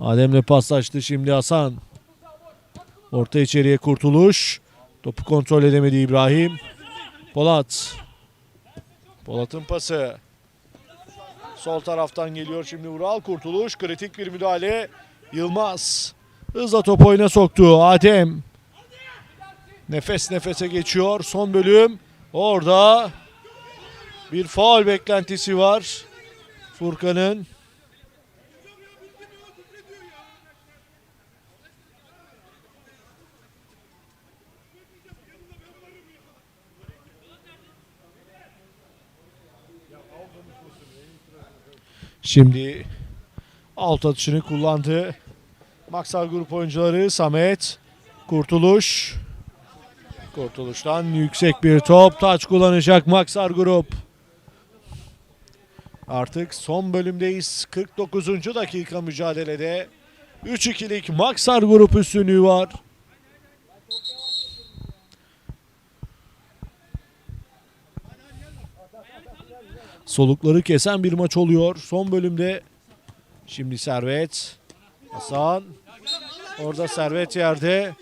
Adem'le paslaştı şimdi Hasan. Orta içeriye kurtuluş. Topu kontrol edemedi İbrahim. Polat. Polat'ın pası. Sol taraftan geliyor şimdi Vural. Kurtuluş. Kritik bir müdahale. Yılmaz. Hızla top oyuna soktu. Adem. Nefes nefese geçiyor. Son bölüm. Orada bir faul beklentisi var. Furkan'ın. Şimdi alt atışını kullandı. Maksal grup oyuncuları Samet, Kurtuluş. Kurtuluş'tan yüksek bir top. Taç kullanacak Maksar grup. Artık son bölümdeyiz. 49. dakika mücadelede. 3-2'lik Maksar grup üstünlüğü var. Solukları kesen bir maç oluyor. Son bölümde şimdi Servet. Hasan. Orada Servet yerde.